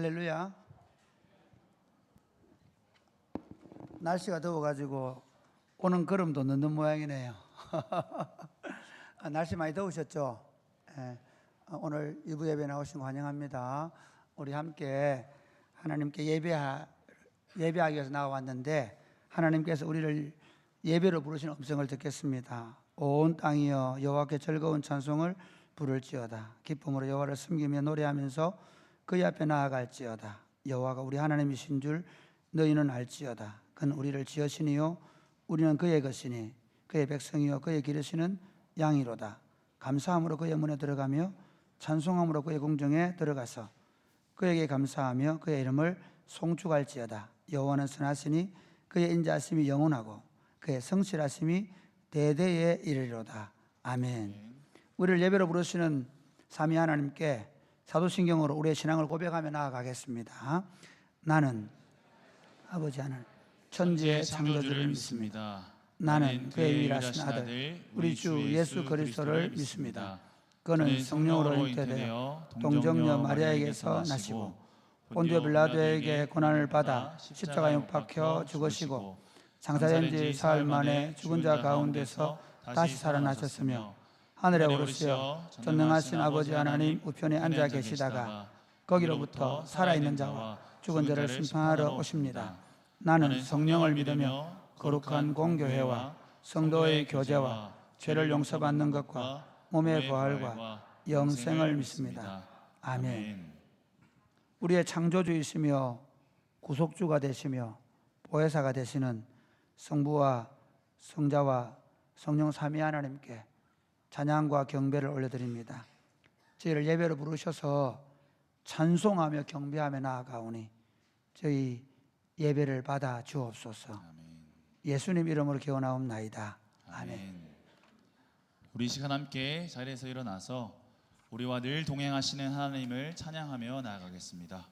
할렐루야. 날씨가 더워가지고 오는 걸음도 늦는 모양이네요. 아, 날씨 많이 더우셨죠? 예. 어, 오늘 일부 예배 나오신 거 환영합니다. 우리 함께 하나님께 예배하, 예배하기 위해서 나왔는데 하나님께서 우리를 예배로 부르시는 음성을 듣겠습니다. 온 땅이여 여호와께 즐거운 찬송을 부를지어다. 기쁨으로 여호와를 섬기며 노래하면서 그의 앞에 나아갈지어다. 여호와가 우리 하나님이신 줄 너희는 알지어다. 그는 우리를 지으시니요 우리는 그의 것이니 그의 백성이요 그의 기르시는 양이로다. 감사함으로 그의 문에 들어가며 찬송함으로 그의 궁정에 들어가서 그에게 감사하며 그의 이름을 송축할지어다. 여호와는 선하시니 그의 인자하심이 영원하고 그의 성실하심이 대대에 이르리로다. 아멘. 우리를 예배로 부르시는 삼위 하나님께 사도신경으로 우리의 신앙을 고백하며 나아가겠습니다. 나는 아버지 하나님 천지의 창조주를 믿습니다. 나는 그의 유일하신 아들 우리 주 예수 그리스도를 믿습니다. 그는 성령으로 잉태되어 동정녀 마리아에게서 나시고 본디오 빌라도에게 고난을 받아 십자가에 못 박혀 죽으시고 장사된 지 사흘 만에 죽은 자 가운데서 다시 살아나셨으며 하늘에 오르시어 전능하신 아버지 하나님 우편에 앉아 계시다가 거기로부터 살아있는 자와 죽은 자를 심판하러 오십니다. 나는 성령을 믿으며 거룩한 공교회와 성도의 교제와 죄를 용서받는 것과 몸의 부활과 영생을 믿습니다. 아멘. 우리의 창조주이시며 구속주가 되시며 보혜사가 되시는 성부와 성자와 성령 삼위 하나님께 찬양과 경배를 올려드립니다. 저희를 예배로 부르셔서 찬송하며 경배하며 나아가오니 저희 예배를 받아 주옵소서. 예수님 이름으로 기원하옵나이다. 아멘. 우리 이 시간 함께 자리에서 일어나서 우리와 늘 동행하시는 하나님을 찬양하며 나아가겠습니다.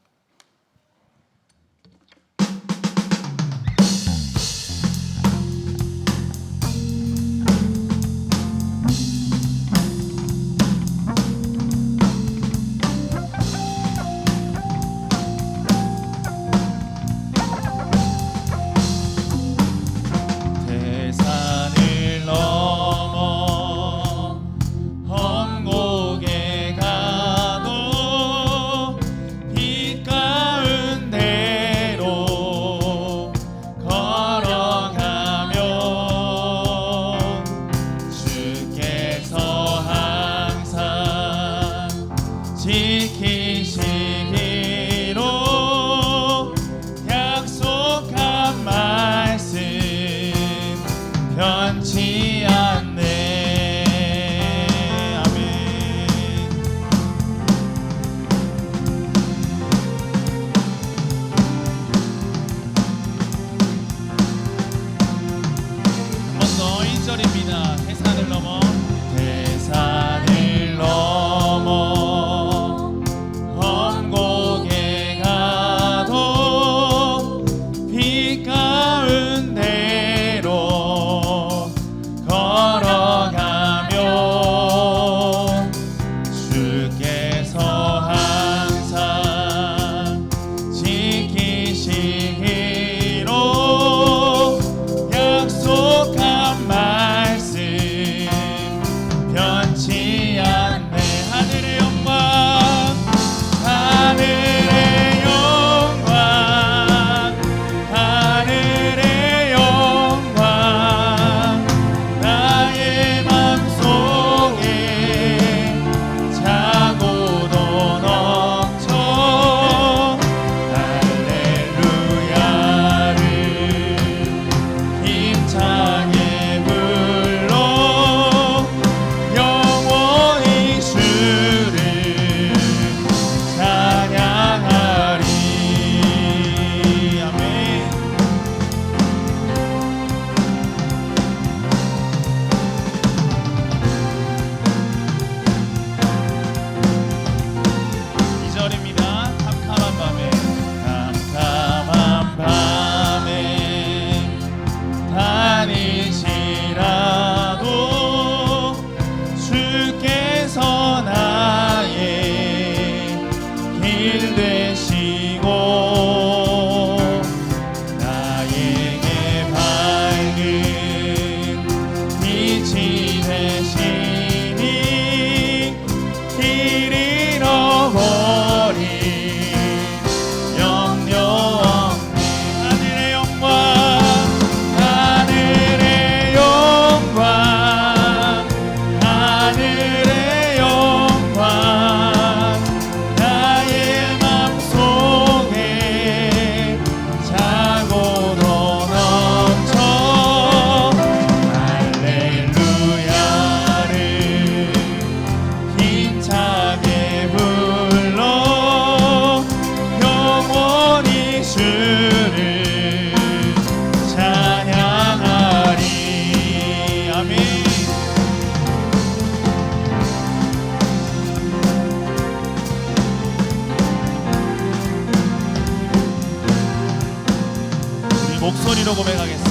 목소리로 고백하겠습니다.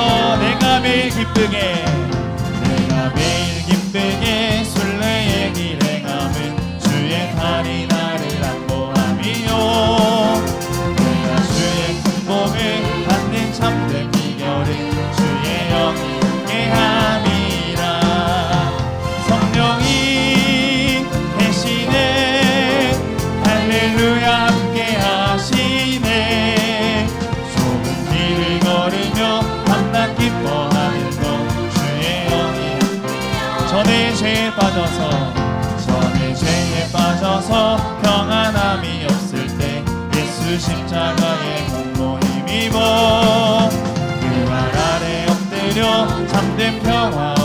너 내가 매일 기쁘게. 내가 매일 기쁘게. 빠져서 전에 죄에 빠져서 평안함이 없을 때 예수 십자가의 공로 힘입어 뭐, 그활 아래 엎드려 참된 평화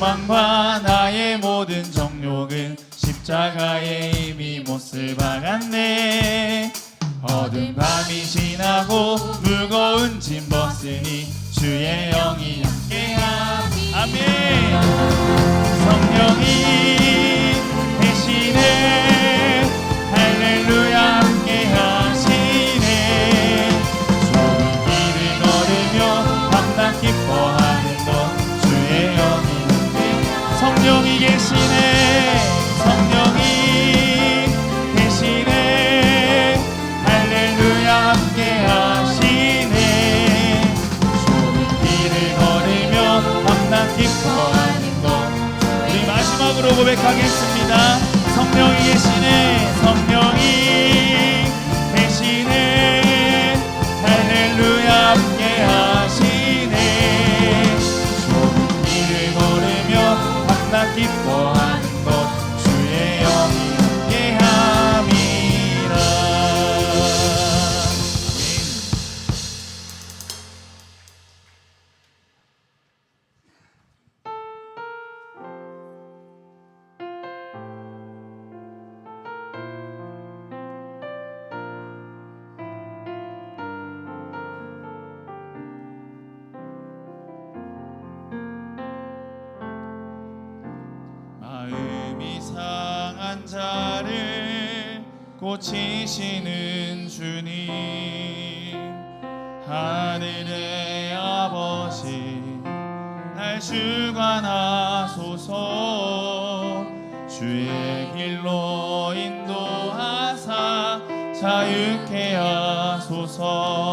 원망과 나의 모든 정욕은 십자가에 이미 못을 박았네. 어둠 밤이 지나고 무거운 짐 벗으니 주의 영이 함께하니 아멘. 성령이 마음으로 고백하겠습니다. 성령이 계시네, 성령이. 약한 자를 고치시는 주님. 하늘의 아버지 날 주관하소서. 주의 길로 인도하사 자유케 하소서.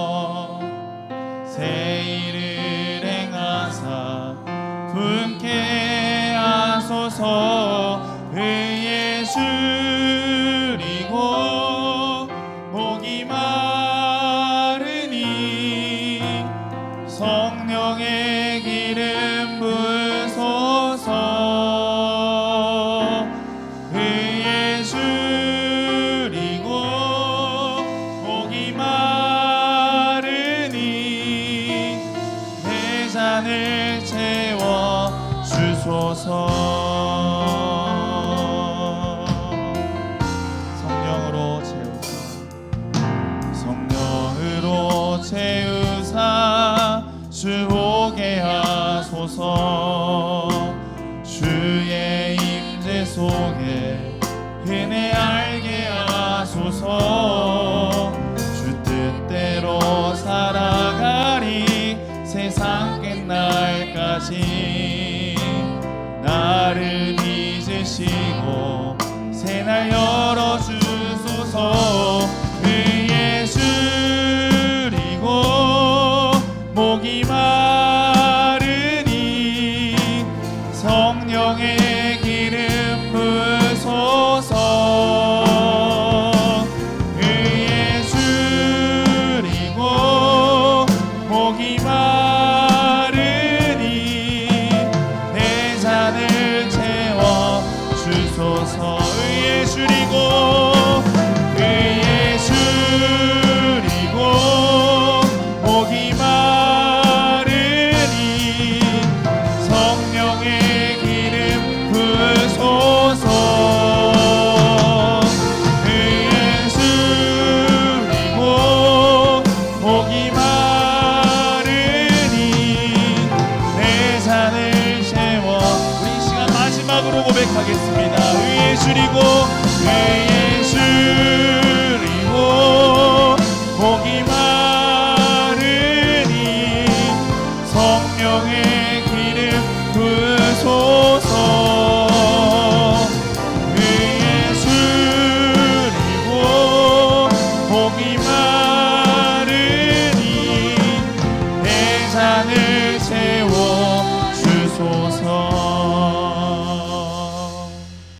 성령의 to. மகிமா